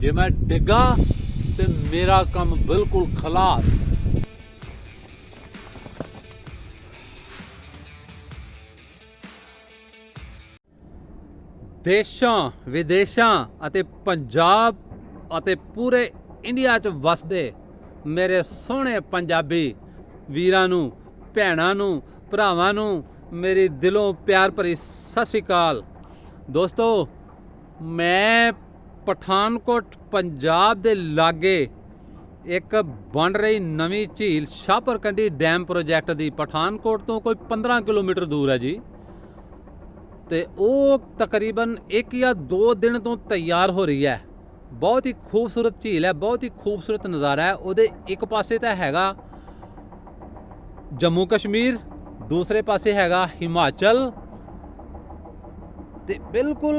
ਜੇ ਮੈਂ ਡਿੱਗਾ ਤੇ ਮੇਰਾ ਕੰਮ ਬਿਲਕੁਲ ਖਲਾਸ। ਦੇਸ਼ਾਂ, ਵਿਦੇਸ਼ਾਂ ਅਤੇ ਪੰਜਾਬ ਅਤੇ ਪੂਰੇ ਇੰਡੀਆ 'ਚ ਵਸਦੇ ਮੇਰੇ ਸੋਹਣੇ ਪੰਜਾਬੀ ਵੀਰਾਂ ਨੂੰ, ਭੈਣਾਂ ਨੂੰ, ਭਰਾਵਾਂ ਨੂੰ ਮੇਰੀ ਦਿਲੋਂ ਪਿਆਰ ਭਰੀ ਸਤਿ ਸ਼੍ਰੀ ਅਕਾਲ। ਦੋਸਤੋ, ਮੈਂ ਪਠਾਨਕੋਟ, ਪੰਜਾਬ ਦੇ ਲਾਗੇ ਇੱਕ ਬਣ ਰਹੀ ਨਵੀਂ ਝੀਲ ਸ਼ਾਹਪਰਕੰਡੀ ਡੈਮ ਪ੍ਰੋਜੈਕਟ ਦੀ। ਪਠਾਨਕੋਟ ਤੋਂ ਕੋਈ 15 ਕਿਲੋਮੀਟਰ ਦੂਰ ਹੈ ਜੀ। ਤੇ ਉਹ ਤਕਰੀਬਨ 1 ਜਾਂ 2 ਦਿਨ ਤੋਂ ਤਿਆਰ ਹੋ ਰਹੀ ਹੈ। ਬਹੁਤ ਹੀ ਖੂਬਸੂਰਤ ਝੀਲ ਹੈ, ਬਹੁਤ ਹੀ ਖੂਬਸੂਰਤ ਨਜ਼ਾਰਾ ਹੈ। ਉਹਦੇ ਇੱਕ ਪਾਸੇ ਤਾਂ ਹੈਗਾ ਜੰਮੂ ਕਸ਼ਮੀਰ, ਦੂਸਰੇ ਪਾਸੇ ਹੈਗਾ ਹਿਮਾਚਲ। ਤੇ ਬਿਲਕੁਲ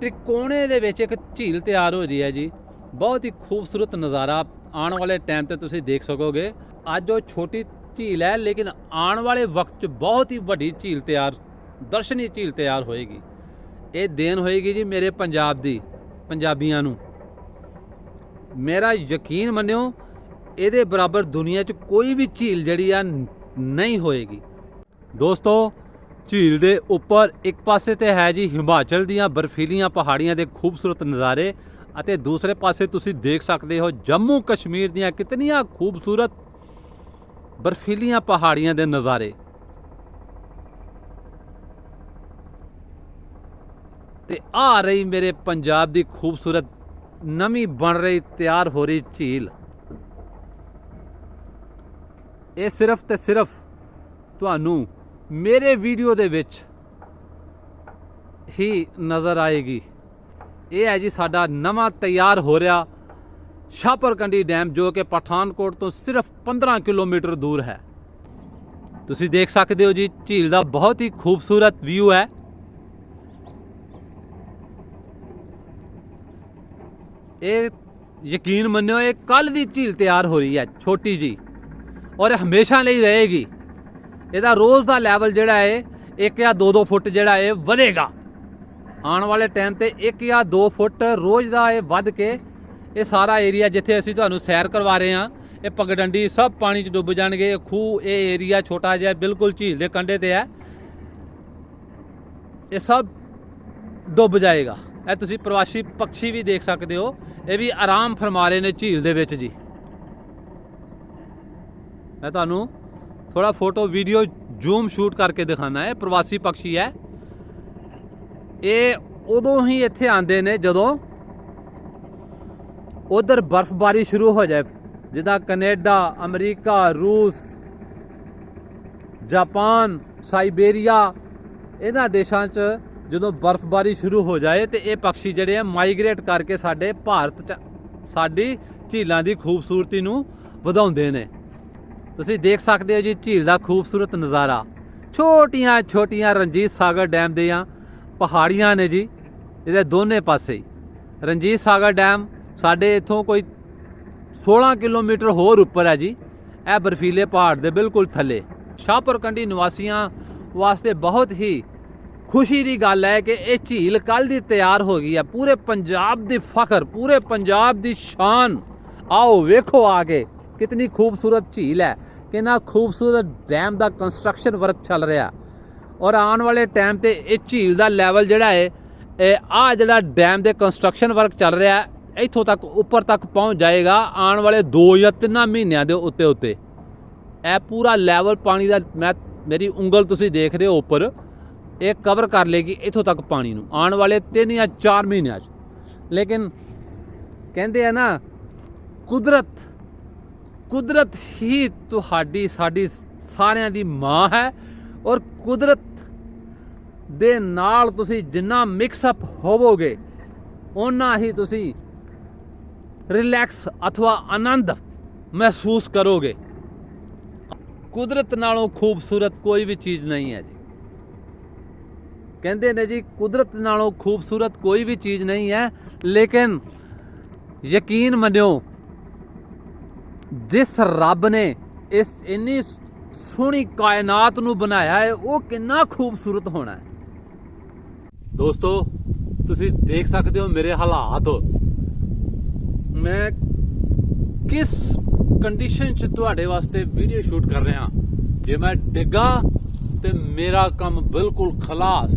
ਤ੍ਰਿਕੋਣੇ ਦੇ ਵਿੱਚ ਇੱਕ ਝੀਲ ਤਿਆਰ ਹੋ ਰਹੀ ਹੈ ਜੀ। ਬਹੁਤ ਹੀ ਖੂਬਸੂਰਤ ਨਜ਼ਾਰਾ। ਆਉਣ ਵਾਲੇ ਟਾਈਮ ਤੇ ਤੁਸੀਂ ਦੇਖ ਸਕੋਗੇ। ਅੱਜ ਉਹ ਛੋਟੀ ਝੀਲ ਹੈ, ਲੇਕਿਨ ਆਉਣ ਵਾਲੇ ਵਕਤ 'ਚ ਬਹੁਤ ਹੀ ਵੱਡੀ ਝੀਲ ਤਿਆਰ, ਦਰਸ਼ਨੀ ਝੀਲ ਤਿਆਰ ਹੋਏਗੀ। ਇਹ ਦੇਣ ਹੋਏਗੀ ਜੀ ਮੇਰੇ ਪੰਜਾਬ ਦੀ, ਪੰਜਾਬੀਆਂ ਨੂੰ। ਮੇਰਾ ਯਕੀਨ ਮੰਨਿਓ, ਇਹਦੇ ਬਰਾਬਰ ਦੁਨੀਆ 'ਚ ਕੋਈ ਵੀ ਝੀਲ ਜਿਹੜੀ ਆ, ਨਹੀਂ ਹੋਏਗੀ। ਦੋਸਤੋ ਝੀਲ ਦੇ ਉੱਪਰ ਇੱਕ ਪਾਸੇ ਤੇ ਹੈ ਜੀ ਹਿਮਾਚਲ ਦੀਆਂ ਬਰਫੀਲੀਆਂ ਪਹਾੜੀਆਂ ਦੇ ਖੂਬਸੂਰਤ ਨਜ਼ਾਰੇ ਅਤੇ ਦੂਸਰੇ ਪਾਸੇ ਤੁਸੀਂ ਦੇਖ ਸਕਦੇ ਹੋ ਜੰਮੂ ਕਸ਼ਮੀਰ ਦੀਆਂ ਕਿਤਨੀਆਂ ਖੂਬਸੂਰਤ ਬਰਫੀਲੀਆਂ ਪਹਾੜੀਆਂ ਦੇ ਨਜ਼ਾਰੇ। ਤੇ ਆ ਰਹੀ ਮੇਰੇ ਪੰਜਾਬ ਦੀ ਖੂਬਸੂਰਤ ਨਵੀਂ ਬਣ ਰਹੀ ਤਿਆਰ ਹੋ ਰਹੀ ਝੀਲ। ਇਹ ਸਿਰਫ ਤੇ ਸਿਰਫ ਤੁਹਾਨੂੰ ਮੇਰੇ ਵੀਡੀਓ ਦੇ ਵਿੱਚ ਹੀ ਨਜ਼ਰ ਆਏਗੀ। ਇਹ ਹੈ ਜੀ ਸਾਡਾ ਨਵਾਂ ਤਿਆਰ ਹੋ ਰਿਹਾ ਸ਼ਾਹਪੁਰਕੰਡੀ ਡੈਮ, ਜੋ ਕਿ ਪਠਾਨਕੋਟ ਤੋਂ ਸਿਰਫ 15 ਕਿਲੋਮੀਟਰ ਦੂਰ ਹੈ। ਤੁਸੀਂ ਦੇਖ ਸਕਦੇ ਹੋ ਜੀ, ਝੀਲ ਦਾ ਬਹੁਤ ਹੀ ਖੂਬਸੂਰਤ ਵਿਊ ਹੈ। ਇਹ ਯਕੀਨ ਮੰਨਿਓ, ਇਹ ਕੱਲ ਦੀ ਝੀਲ ਤਿਆਰ ਹੋ ਰਹੀ ਹੈ, ਛੋਟੀ ਜੀ ਔਰ ਇਹ ਹਮੇਸ਼ਾ ਲਈ ਰਹੇਗੀ। ਇਹਦਾ ਰੋਜ਼ ਦਾ ਲੈਵਲ ਜਿਹੜਾ ਹੈ 1 ਜਾਂ 2-2 ਫੁੱਟ ਜਿਹੜਾ ਹੈ ਵਧੇਗਾ। ਆਉਣ ਵਾਲੇ ਟਾਈਮ ਤੇ 1 ਜਾਂ 2 ਫੁੱਟ ਰੋਜ਼ ਦਾ ਇਹ ਵੱਧ ਕੇ ਇਹ ਸਾਰਾ ਏਰੀਆ ਜਿੱਥੇ ਅਸੀਂ ਤੁਹਾਨੂੰ ਸੈਰ ਕਰਵਾ ਰਹੇ ਹਾਂ, ਇਹ ਪਗਡੰਡੀ ਸਭ ਪਾਣੀ 'ਚ ਡੁੱਬ ਜਾਣਗੇ। ਖੂਹ, ਇਹ ਏਰੀਆ ਛੋਟਾ ਜਿਹਾ, ਬਿਲਕੁਲ ਝੀਲ ਦੇ ਕੰਢੇ ਤੇ ਹੈ। ਇਹ ਸਭ ਡੁੱਬ ਜਾਏਗਾ। ਇਹ ਤੁਸੀਂ ਪ੍ਰਵਾਸੀ ਪੰਛੀ ਵੀ ਦੇਖ ਸਕਦੇ ਹੋ। ਇਹ ਵੀ ਆਰਾਮ ਫਰਮਾ ਰਹੇ ਨੇ ਝੀਲ ਦੇ ਵਿੱਚ ਜੀ। ਮੈਂ ਤੁਹਾਨੂੰ ਥੋੜਾ ਫੋਟੋ ਵੀਡੀਓ ਜ਼ੂਮ ਸ਼ੂਟ ਕਰਕੇ ਦਿਖਾਣਾ ਹੈ ਪ੍ਰਵਾਸੀ ਪੰਛੀ ਹੈ ਇਹ ਉਦੋਂ ਹੀ ਇੱਥੇ ਆਉਂਦੇ ਨੇ ਜਦੋਂ ਉਧਰ ਬਰਫ਼ਬਾਰੀ ਸ਼ੁਰੂ ਹੋ ਜਾਏ ਜਿੱਦਾਂ ਕੈਨੇਡਾ ਅਮਰੀਕਾ ਰੂਸ ਜਾਪਾਨ ਸਾਈਬੇਰੀਆ ਇਹਨਾਂ ਦੇਸ਼ਾਂ 'ਚ ਜਦੋਂ ਬਰਫ਼ਬਾਰੀ ਸ਼ੁਰੂ ਹੋ ਜਾਏ ਤੇ ਇਹ ਪੰਛੀ ਜਿਹੜੇ ਆ ਮਾਈਗ੍ਰੇਟ ਕਰਕੇ ਸਾਡੇ ਭਾਰਤ 'ਚ ਸਾਡੀ ਝੀਲਾਂ ਦੀ ਖੂਬਸੂਰਤੀ ਨੂੰ ਵਧਾਉਂਦੇ ਨੇ ਤੁਸੀਂ ਦੇਖ ਸਕਦੇ ਹੋ ਜੀ ਝੀਲ ਦਾ ਖੂਬਸੂਰਤ ਨਜ਼ਾਰਾ। ਛੋਟੀਆਂ ਛੋਟੀਆਂ ਰਣਜੀਤ ਸਾਗਰ ਡੈਮ ਦੀਆਂ ਪਹਾੜੀਆਂ ਨੇ ਜੀ, ਇਹਦੇ ਦੋਨੇ ਪਾਸੇ। ਰਣਜੀਤ ਸਾਗਰ ਡੈਮ ਸਾਡੇ ਇੱਥੋਂ ਕੋਈ 16 ਕਿਲੋਮੀਟਰ ਹੋਰ ਉੱਪਰ ਹੈ ਜੀ। ਇਹ ਬਰਫੀਲੇ ਪਹਾੜ ਦੇ ਬਿਲਕੁਲ ਥੱਲੇ। ਸ਼ਾਹਪੁਰ ਕੰਡੀ ਨਿਵਾਸੀਆਂ ਵਾਸਤੇ ਬਹੁਤ ਹੀ ਖੁਸ਼ੀ ਦੀ ਗੱਲ ਹੈ ਕਿ ਇਹ ਝੀਲ ਕੱਲ ਦੀ ਤਿਆਰ ਹੋ ਗਈ ਹੈ। ਪੂਰੇ ਪੰਜਾਬ ਦੀ ਫਖਰ, ਪੂਰੇ ਪੰਜਾਬ ਦੀ ਸ਼ਾਨ। ਆਓ ਵੇਖੋ ਆ ਕੇ। ਕਿਤਨੀ ਖੂਬਸੂਰਤ ਝੀਲ ਹੈ ਕਿੰਨਾ ਖੂਬਸੂਰਤ ਡੈਮ ਦਾ ਕੰਸਟਰਕਸ਼ਨ ਵਰਕ ਚੱਲ ਰਿਹਾ ਔਰ ਆਉਣ ਵਾਲੇ ਟਾਈਮ ਤੇ ਇਹ ਝੀਲ ਦਾ ਲੈਵਲ ਜਿਹੜਾ ਹੈ ਇਹ ਆ ਜਿਹੜਾ ਡੈਮ ਦੇ ਕੰਸਟਰਕਸ਼ਨ ਵਰਕ ਚੱਲ ਰਿਹਾ ਇੱਥੋਂ ਤੱਕ ਉੱਪਰ ਤੱਕ ਪਹੁੰਚ ਜਾਏਗਾ ਆਉਣ ਵਾਲੇ 2 ਜਾਂ 3 ਮਹੀਨਿਆਂ ਦੇ ਉੱਤੇ ਉੱਤੇ ਇਹ ਪੂਰਾ ਲੈਵਲ ਪਾਣੀ ਦਾ ਮੈਂ ਮੇਰੀ ਉਂਗਲ ਤੁਸੀਂ ਦੇਖ ਰਹੇ ਹੋ ਉੱਪਰ ਇਹ ਕਵਰ ਕਰ ਲੇਗੀ ਇੱਥੋਂ ਤੱਕ ਪਾਣੀ ਨੂੰ ਆਉਣ ਵਾਲੇ 3 ਜਾਂ 4 ਮਹੀਨਿਆਂ 'ਚ ਲੇਕਿਨ ਕਹਿੰਦੇ ਆ ਨਾ ਕੁਦਰਤ ਕੁਦਰਤ ਹੀ ਤੁਹਾਡੀ, ਸਾਡੀ ਸਾਰਿਆਂ ਦੀ ਮਾਂ ਹੈ ਔਰ ਕੁਦਰਤ ਦੇ ਨਾਲ ਤੁਸੀਂ ਜਿੰਨਾ ਮਿਕਸ ਅਪ ਹੋਵੋਗੇ, ਓਨਾ ਹੀ ਤੁਸੀਂ ਰਿਲੈਕਸ ਅਥਵਾ ਆਨੰਦ ਮਹਿਸੂਸ ਕਰੋਗੇ। ਕੁਦਰਤ ਨਾਲੋਂ ਖੂਬਸੂਰਤ ਕੋਈ ਵੀ ਚੀਜ਼ ਨਹੀਂ ਹੈ ਜੀ। ਕਹਿੰਦੇ ਨੇ ਜੀ, ਕੁਦਰਤ ਨਾਲੋਂ ਖੂਬਸੂਰਤ ਕੋਈ ਵੀ ਚੀਜ਼ ਨਹੀਂ ਹੈ, ਲੇਕਿਨ ਯਕੀਨ ਮੰਨਿਓ ਜਿਸ ਰੱਬ ਨੇ ਇਸ ਇੰਨੀ ਸੋਹਣੀ ਕਾਇਨਾਤ ਨੂੰ ਬਣਾਇਆ ਹੈ, ਉਹ ਕਿੰਨਾ ਖੂਬਸੂਰਤ ਹੋਣਾ ਹੈ। ਦੋਸਤੋ, ਤੁਸੀਂ ਦੇਖ ਸਕਦੇ ਹੋ ਮੇਰੇ ਹਾਲਾਤ। ਮੈਂ ਕਿਸ ਕੰਡੀਸ਼ਨ 'ਚ ਤੁਹਾਡੇ ਵਾਸਤੇ ਵੀਡੀਓ ਸ਼ੂਟ ਕਰ ਰਿਹਾ ਜੇ ਮੈਂ ਡਿੱਗਾ ਤੇ ਮੇਰਾ ਕੰਮ ਬਿਲਕੁਲ ਖਲਾਸ।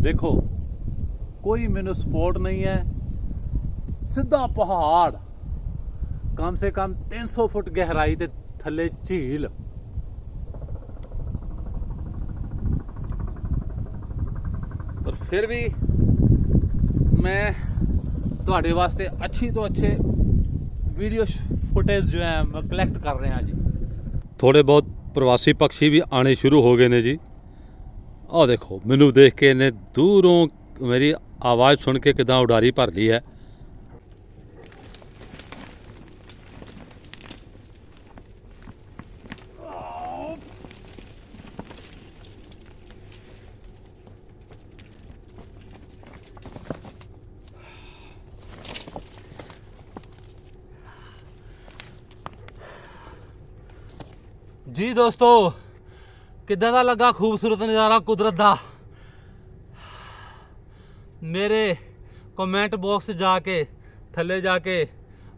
ਦੇਖੋ, ਕੋਈ ਮੈਨੂੰ ਸਪੋਰਟ ਨਹੀਂ ਹੈ। ਸਿੱਧਾ ਪਹਾੜ। ਕਮ ਸੇ ਕਮ 300 ਫੁੱਟ ਗਹਿਰਾਈ ਤੇ ਥੱਲੇ ਝੀਲ। ਪਰ ਫਿਰ ਵੀ ਮੈਂ ਤੁਹਾਡੇ ਵਾਸਤੇ ਅੱਛੀ ਤੋਂ ਅੱਛੇ ਵੀਡੀਓ ਫੁਟੇਜ ਜੋ ਹੈ ਕਲੈਕਟ ਕਰ ਰਿਹਾ ਜੀ। ਥੋੜੇ ਬਹੁਤ ਪ੍ਰਵਾਸੀ ਪੰਛੀ ਵੀ ਆਣੇ ਸ਼ੁਰੂ ਹੋ ਗਏ ਨੇ ਜੀ। ਆਹ ਦੇਖੋ, ਮੈਨੂੰ ਦੇਖ ਕੇ ਇਹਨੇ ਦੂਰੋਂ ਮੇਰੀ ਆਵਾਜ਼ ਸੁਣ ਕੇ ਕਿਦਾਂ ਉਡਾਰੀ ਭਰ ਲਈ ਹੈ। ਜੀ ਦੋਸਤੋ, ਕਿੱਦਾਂ ਦਾ ਲੱਗਾ ਖੂਬਸੂਰਤ ਨਜ਼ਾਰਾ ਕੁਦਰਤ ਦਾ? ਮੇਰੇ ਕਮੈਂਟ ਬਾਕਸ ਜਾ ਕੇ, ਥੱਲੇ ਜਾ ਕੇ,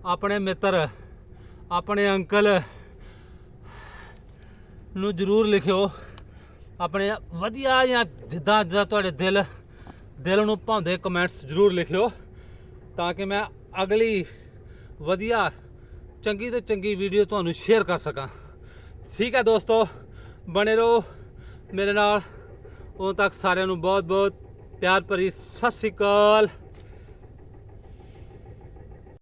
ਆਪਣੇ ਮਿੱਤਰ, ਆਪਣੇ ਅੰਕਲ ਨੂੰ ਜਰੂਰ ਲਿਖਿਓ। ਆਪਣੇ ਵਧੀਆ ਜਾਂ ਜਿੱਦਾਂ ਜਿੱਦਾਂ ਤੁਹਾਡੇ ਦਿਲ ਦਿਲ ਨੂੰ ਭਾਉਂਦੇ ਕਮੈਂਟਸ ਜਰੂਰ ਲਿਖਿਓ, ਤਾਂ ਕਿ ਮੈਂ ਅਗਲੀ ਵਧੀਆ, ਚੰਗੀ ਤੋਂ ਚੰਗੀ ਵੀਡੀਓ ਤੁਹਾਨੂੰ ਸ਼ੇਅਰ ਕਰ ਸਕਾਂ। ਠੀਕ ਹੈ ਦੋਸਤੋ, ਬਣੇ ਰਹੋ ਮੇਰੇ ਨਾਲ। ਉਦੋਂ ਤੱਕ ਸਾਰਿਆਂ ਨੂੰ ਬਹੁਤ ਬਹੁਤ ਪਿਆਰ ਭਰੀ ਸਤਿ ਸ਼੍ਰੀ ਅਕਾਲ।